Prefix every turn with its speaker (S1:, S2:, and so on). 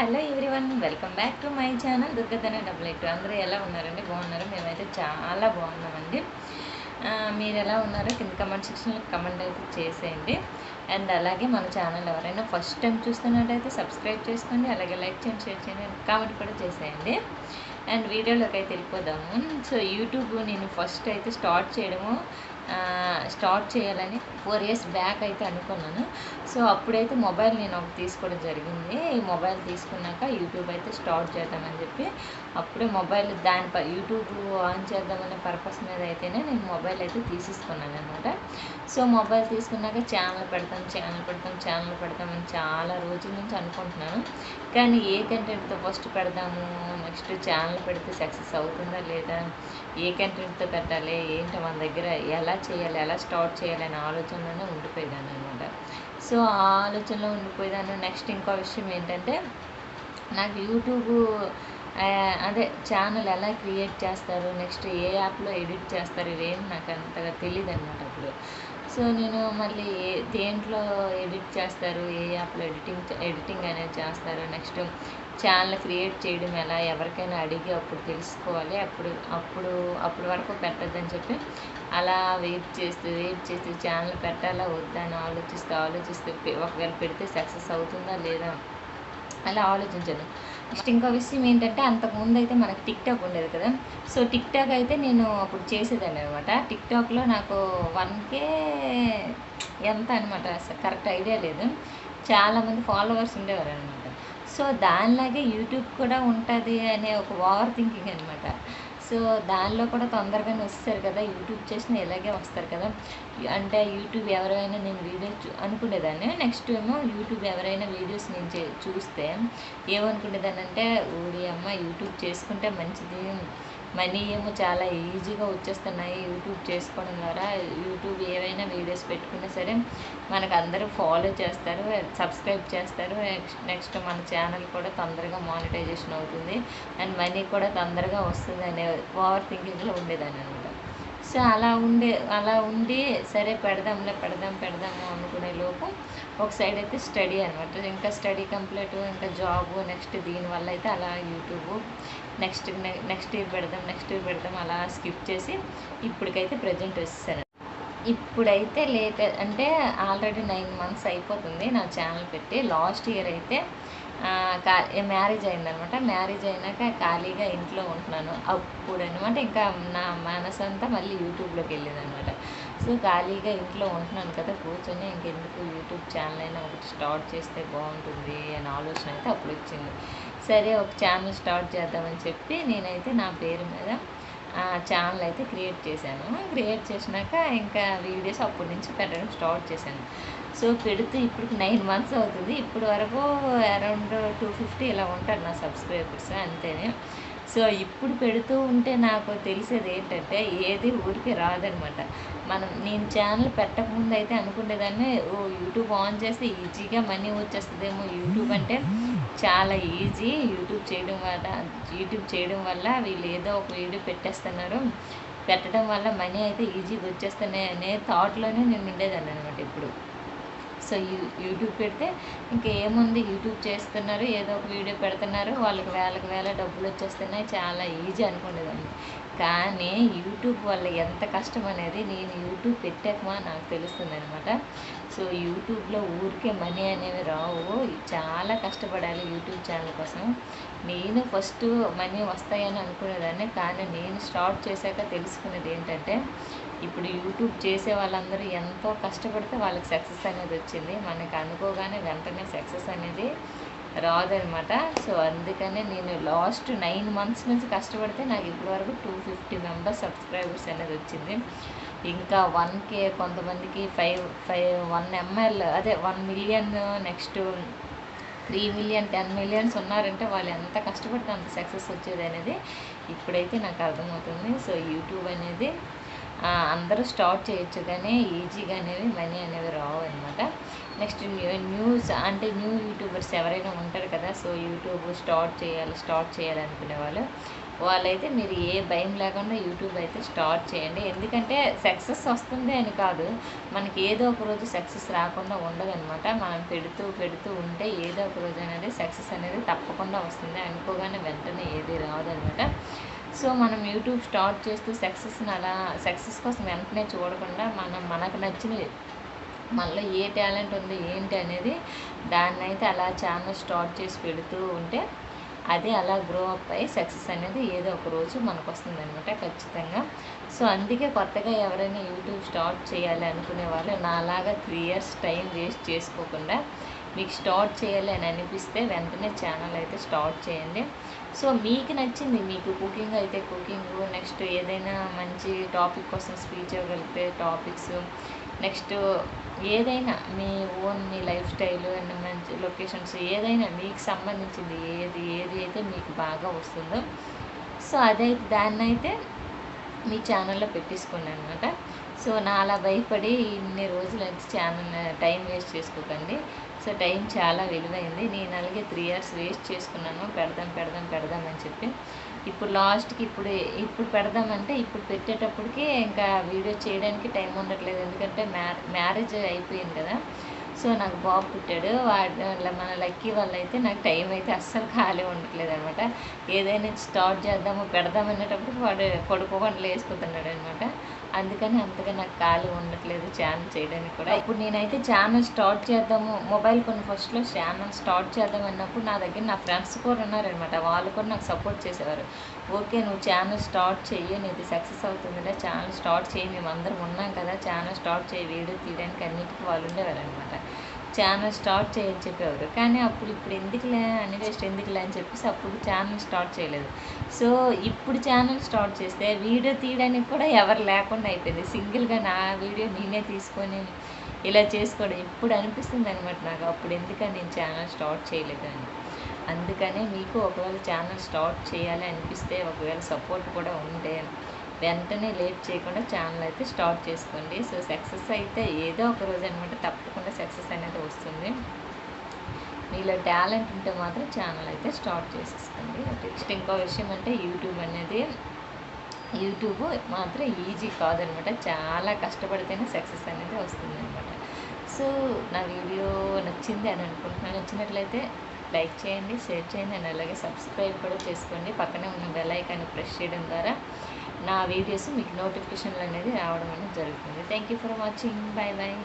S1: Hello everyone welcome back to my channel Durgadhana double eight. అందరూ ఎలా ఉన్నారండి? బాగున్నారు? మేమైతే చాలా బాగున్నామండి. మీరు ఎలా ఉన్నారో కింద కమెంట్ సెక్షన్లో కమెంట్ అయితే చేసేయండి. అండ్ అలాగే మన ఛానల్ ఎవరైనా ఫస్ట్ టైం చూస్తున్నట్టయితే సబ్స్క్రైబ్ చేసుకోండి అలాగే లైక్ చేయండి షేర్ చేయండి కామెంట్ కూడా చేసేయండి. అండ్ వీడియోలోకి అయితే వెళ్ళిపోదాము. సో యూట్యూబ్ నేను ఫస్ట్ అయితే స్టార్ట్ చేయడము స్టార్ట్ చేయాలని ఫోర్ ఇయర్స్ బ్యాక్ అయితే అనుకున్నాను. సో అప్పుడైతే మొబైల్ నేను ఒకటి తీసుకోవడం జరిగింది. ఈ మొబైల్ తీసుకున్నాక యూట్యూబ్ అయితే స్టార్ట్ చేద్దామని చెప్పి అప్పుడే మొబైల్ దాని యూట్యూబ్ ఆన్ చేద్దామనే పర్పస్ మీద అయితేనే నేను మొబైల్ అయితే తీసేసుకున్నాను అనమాట సో మొబైల్ తీసుకున్నాక ఛానల్ పెడతాం ఛానల్ పెడతాం ఛానల్ పెడతామని చాలా రోజుల నుంచి అనుకుంటున్నాను. కానీ ఏ కంటెంట్తో ఫస్ట్ పెడదాము? నెక్స్ట్ ఛానల్ పెడితే సక్సెస్ అవుతుందా లేదా? ఏ కంటెంట్తో పెట్టాలి? ఏంటి మన దగ్గర? ఎలా చేయాలి ఎలా స్టార్ట్ చేయాలి అనే ఆలోచనలోనే ఉండిపోయేదాన్ని అనమాట సో ఆ ఆలోచనలో ఉండిపోయేదాన్ని. నెక్స్ట్ ఇంకో విషయం ఏంటంటే నాకు యూట్యూబ్ అదే ఛానల్ ఎలా క్రియేట్ చేస్తారు నెక్స్ట్ ఏ యాప్లో ఎడిట్ చేస్తారు ఇవేం నాకు అంతగా తెలియదు అనమాట అప్పుడు. సో నేను మళ్ళీ ఏ దేంట్లో ఎడిట్ చేస్తారు ఏ యాప్లో ఎడిటింగ్ ఎడిటింగ్ అనేది చేస్తారు నెక్స్ట్ ఛానల్ క్రియేట్ చేయడం ఎలా ఎవరికైనా అడిగి అప్పుడు తెలుసుకోవాలి. అప్పుడు అప్పుడు అప్పుడు వరకు పెట్టద్దని చెప్పి అలా వెయిట్ చేస్తూ వెయిట్ చేస్తూ ఛానల్ పెట్టాలా వద్దా అని ఆలోచిస్తూ ఆలోచిస్తూ ఒకవేళ పెడితే సక్సెస్ అవుతుందా లేదా అలా ఆలోచించదు. నెక్స్ట్ ఇంకో విషయం ఏంటంటే అంతకుముందు అయితే మనకు టిక్ టాక్ ఉండేది కదా. సో టిక్ టాక్ అయితే నేను అప్పుడు చేసేదాన్ని అనమాట టిక్ టాక్లో నాకు వన్ కే ఎంత అనమాట కరెక్ట్ ఐడియా లేదు. చాలామంది ఫాలోవర్స్ ఉండేవారు అనమాట సో దానిలాగే యూట్యూబ్ కూడా ఉంటుంది అనే ఒక ఓవర్ థింకింగ్ అనమాట సో దానిలో కూడా తొందరగానే వస్తారు కదా యూట్యూబ్ చేసిన ఇలాగే వస్తారు కదా. అంటే యూట్యూబ్ ఎవరైనా నేను వీడియో చూ అనుకునేదాన్ని. నెక్స్ట్ ఏమో యూట్యూబ్ ఎవరైనా వీడియోస్ నేను చే చూస్తే ఏమనుకునేదాన్ని అంటే ఊడి అమ్మ యూట్యూబ్ చేసుకుంటే మంచిది. మనీ ఏమో చాలా ఈజీగా వచ్చేస్తున్నాయి. యూట్యూబ్ చేసుకోవడం ద్వారా యూట్యూబ్ ఏవైనా వీడియోస్ పెట్టుకున్నా సరే మనకు అందరూ ఫాలో చేస్తారు సబ్స్క్రైబ్ చేస్తారు. నెక్స్ట్ నెక్స్ట్ మన ఛానల్ కూడా తొందరగా మానిటైజేషన్ అవుతుంది. అండ్ మనీ కూడా తొందరగా వస్తుంది అనే ఓవర్ థింకింగ్లో ఉండేదాన్ని అనమాట సో అలా ఉండే అలా ఉండి సరే పెడదాంలే పెడదాం పెడదాము అనుకునే లోపు ఒక సైడ్ అయితే స్టడీ అనమాట ఇంకా స్టడీ కంప్లీట్ ఇంకా జాబ్ నెక్స్ట్ దీనివల్ల అయితే అలా యూట్యూబ్ నెక్స్ట్ నెక్స్ట్ ఇయర్ పెడదాం నెక్స్ట్ ఇయర్ పెడదాం అలా స్కిప్ చేసి ఇప్పటికైతే ప్రజెంట్ వచ్చేసాను. ఇప్పుడైతే లేట్ అంటే ఆల్రెడీ నైన్ మంత్స్ అయిపోతుంది నా ఛానల్ పెట్టి. లాస్ట్ ఇయర్ అయితే మ్యారేజ్ అయిందనమాట. మ్యారేజ్ అయినాక ఖాళీగా ఇంట్లో ఉంటున్నాను. అప్పుడు అనమాట ఇంకా నా మనసంతా మళ్ళీ యూట్యూబ్లోకి వెళ్ళేది అనమాట సో ఖాళీగా ఇంట్లో ఉంటున్నాను కదా కూర్చొని ఇంకెందుకు యూట్యూబ్ ఛానల్ అయినా ఒకటి స్టార్ట్ చేస్తే బాగుంటుంది అని ఆలోచన అయితే అప్పుడు వచ్చింది సరే ఒక ఛానల్ స్టార్ట్ చేద్దామని చెప్పి నేనైతే నా పేరు మీద ఛానల్ అయితే క్రియేట్ చేశాను. క్రియేట్ చేసినాక ఇంకా వీడియోస్ అప్పటి నుంచి పెట్టడం స్టార్ట్ చేశాను. సో పెడుతూ ఇప్పుడు నైన్ మంత్స్ అవుతుంది. ఇప్పటి వరకు అరౌండ్ టూ ఫిఫ్టీ ఇలా ఉంటారు నా సబ్స్క్రైబర్స్ అంతేనే. సో ఇప్పుడు పెడుతూ ఉంటే నాకు తెలిసేది ఏంటంటే ఏది ఊరికి రాదనమాట. మనం నేను ఛానల్ పెట్టకముందు అయితే అనుకునేదాన్ని ఓ యూట్యూబ్ ఆన్ చేస్తే ఈజీగా మనీ వచ్చేస్తుందేమో యూట్యూబ్ అంటే చాలా ఈజీ యూట్యూబ్ చేయడం వల్ల యూట్యూబ్ చేయడం వల్ల వీళ్ళు ఏదో ఒక వీడియో పెట్టేస్తున్నారు. పెట్టడం వల్ల మనీ అయితే ఈజీగా వచ్చేస్తున్నాయి అనే థాట్లోనే నేను ఉండేదాన్ని అనమాట ఇప్పుడు సో యూట్యూబ్ పెడితే ఇంకా ఏముంది యూట్యూబ్ చేస్తున్నారు ఏదో ఒక వీడియో పెడుతున్నారు వాళ్ళకి వేలకు వేల డబ్బులు వచ్చేస్తున్నాయి. చాలా ఈజీ అనుకునేదాన్ని. కానీ యూట్యూబ్ వల్ల ఎంత కష్టం అనేది నేను యూట్యూబ్ పెట్టాకమా నాకు తెలుస్తుంది అనమాట సో యూట్యూబ్లో ఊరికే మనీ అనేవి రావు. చాలా కష్టపడాలి యూట్యూబ్ ఛానల్ కోసం. నేను ఫస్ట్ మనీ వస్తాయని అనుకునేదాన్ని కానీ నేను స్టార్ట్ చేశాక తెలుసుకునేది ఏంటంటే ఇప్పుడు యూట్యూబ్ చేసే వాళ్ళందరూ ఎంతో కష్టపడితే వాళ్ళకి సక్సెస్ అనేది వచ్చింది. మనకు అనుకోగానే వెంటనే సక్సెస్ అనేది రాదనమాట. సో అందుకనే నేను లాస్ట్ నైన్ మంత్స్ నుంచి కష్టపడితే నాకు ఇప్పటివరకు టూ ఫిఫ్టీ మెంబర్స్ సబ్స్క్రైబర్స్ అనేది వచ్చింది. ఇంకా వన్ కే కొంతమందికి ఫైవ్ ఫైవ్ వన్ ఎంఎల్ అదే one million next three million ten millions ఉన్నారంటే వాళ్ళు ఎంత కష్టపడితే అంత సక్సెస్ వచ్చేది అనేది ఇప్పుడైతే నాకు అర్థమవుతుంది. సో యూట్యూబ్ అనేది అందరూ స్టార్ట్ చేయొచ్చు కానీ ఈజీగా అనేవి మనీ అనేవి రావు అనమాట నెక్స్ట్ న్యూ న్యూస్ అంటే న్యూ యూట్యూబర్స్ ఎవరైనా ఉంటారు కదా సో యూట్యూబ్ స్టార్ట్ చేయాలి స్టార్ట్ చేయాలనుకునే వాళ్ళు వాళ్ళైతే మీరు ఏ భయం లేకుండా యూట్యూబ్ అయితే స్టార్ట్ చేయండి. ఎందుకంటే సక్సెస్ వస్తుంది అని కాదు మనకి ఏదో ఒక రోజు సక్సెస్ రాకుండా ఉండదనమాట మనం పెడుతూ పెడుతూ ఉంటే ఏదో ఒక రోజు అనేది సక్సెస్ అనేది తప్పకుండా వస్తుంది. అనుకోగానే వెంటనే ఏది రాదనమాట సో మనం యూట్యూబ్ స్టార్ట్ చేస్తూ సక్సెస్ని అలా సక్సెస్ కోసం వెంటనే చూడకుండా మనం మనకు నచ్చిన మనలో ఏ టాలెంట్ ఉంది ఏంటి అనేది దాన్నైతే అలా ఛానల్ స్టార్ట్ చేసి పెడుతూ ఉంటే అదే అలా గ్రో అప్ అయ్యి సక్సెస్ అనేది ఏదో ఒక రోజు మనకు వస్తుంది అనమాట ఖచ్చితంగా. సో అందుకే కొత్తగా ఎవరైనా యూట్యూబ్ స్టార్ట్ చేయాలి అనుకునే వాళ్ళు నాలాగా త్రీ ఇయర్స్ టైం వేస్ట్ చేసుకోకుండా మీకు స్టార్ట్ చేయాలి అని అనిపిస్తే వెంటనే ఛానల్ అయితే స్టార్ట్ చేయండి. సో మీకు నచ్చింది మీకు కుకింగ్ అయితే కుకింగ్ నెక్స్ట్ ఏదైనా మంచి టాపిక్ కోసం స్పీచ్ ఇవ్వగలిగితే టాపిక్స్ నెక్స్ట్ ఏదైనా మీ ఓన్ మీ లైఫ్ స్టైల్ అండ్ మంచి లొకేషన్స్ ఏదైనా మీకు సంబంధించింది ఏది ఏది అయితే మీకు బాగా వస్తుందో. సో అదైతే దాన్ని అయితే మీ ఛానల్లో పెట్టేసుకోండి అనమాట సో నా అలా భయపడి ఇన్ని రోజులు అయితే ఛానల్ టైం వేస్ట్ చేసుకోకండి. సో టైం చాలా విలువైంది. నేను అలాగే త్రీ ఇయర్స్ వేస్ట్ చేసుకున్నాను. పెడదాం పెడదాం పెడదాం అని చెప్పి. ఇప్పుడు లాస్ట్కి ఇప్పుడు ఇప్పుడు పెడదామంటే ఇప్పుడు పెట్టేటప్పటికి ఇంకా వీడియో చేయడానికి టైం ఉండట్లేదు. ఎందుకంటే మ్యారేజ్ అయిపోయింది కదా. సో నాకు బాబు పుట్టాడు. వాడు మన లక్కీ వల్ల అయితే నాకు టైం అయితే అస్సలు ఖాళీ ఉండట్లేదు అనమాట. ఏదైనా స్టార్ట్ చేద్దాము పెడదామనేటప్పుడు వాడు పడుకోకుండా వేసుకుంటున్నాడు అనమాట. అందుకని అంతగా నాకు ఖాళీ ఉండట్లేదు ఛానల్ చేయడానికి కూడా. ఇప్పుడు నేనైతే ఛానల్ స్టార్ట్ చేద్దాము మొబైల్ కొన్ని ఫస్ట్లో ఛానల్ స్టార్ట్ చేద్దాం అన్నప్పుడు నా దగ్గర నా ఫ్రెండ్స్ కూడా ఉన్నారనమాట. వాళ్ళు కూడా నాకు సపోర్ట్ చేసేవారు. ఓకే నువ్వు ఛానల్ స్టార్ట్ చెయ్యి నీది సక్సెస్ అవుతుందిలే ఛానల్ స్టార్ట్ చేయి మేము అందరం ఉన్నాం కదా ఛానల్ స్టార్ట్ చేయి వీడియో తీయడానికి అన్నిటికీ వాళ్ళు ఉండేవారు అనమాట ఛానల్ స్టార్ట్ చేయని చెప్పేవారు. కానీ అప్పుడు ఇప్పుడు ఎందుకులే అని వేస్ట్ ఎందుకులే అని చెప్పేసి అప్పుడు ఛానల్ స్టార్ట్ చేయలేదు. సో ఇప్పుడు ఛానల్ స్టార్ట్ చేస్తే వీడియో తీయడానికి కూడా ఎవరు లేకుండా అయిపోయింది. సింగిల్గా నా వీడియో నేనే తీసుకొని ఇలా చేసుకోవడం ఇప్పుడు అనిపిస్తుంది అనమాట నాకు. అప్పుడు ఎందుకని నేను ఛానల్ స్టార్ట్ చేయలేదు అని. అందుకనే మీకు ఒకవేళ ఛానల్ స్టార్ట్ చేయాలి అనిపిస్తే ఒకవేళ సపోర్ట్ కూడా ఉంటే వెంటనే లేట్ చేయకుండా ఛానల్ అయితే స్టార్ట్ చేసుకోండి. సో సక్సెస్ అయితే ఏదో ఒక రోజు అనమాట తప్పకుండా సక్సెస్ అనేది వస్తుంది. మీలో టాలెంట్ ఉంటే మాత్రం ఛానల్ అయితే స్టార్ట్ చేసేసుకోండి. నెక్స్ట్ ఇంకో విషయం అంటే యూట్యూబ్ అనేది యూట్యూబ్ మాత్రం ఈజీ కాదనమాట. చాలా కష్టపడితేనే సక్సెస్ అనేది వస్తుంది అనమాట సో నా వీడియో నచ్చింది అని అనుకుంటున్నాను. నచ్చినట్లయితే లైక్ చేయండి షేర్ చేయండి అండ్ అలాగే సబ్స్క్రైబ్ కూడా చేసుకోండి. పక్కనే ఉన్న బెల్ ఐకాన్ని ప్రెస్ చేయడం ద్వారా నా వీడియోస్ మీకు నోటిఫికేషన్లు అనేది రావడం అనేది జరుగుతుంది. Thank you for watching bye bye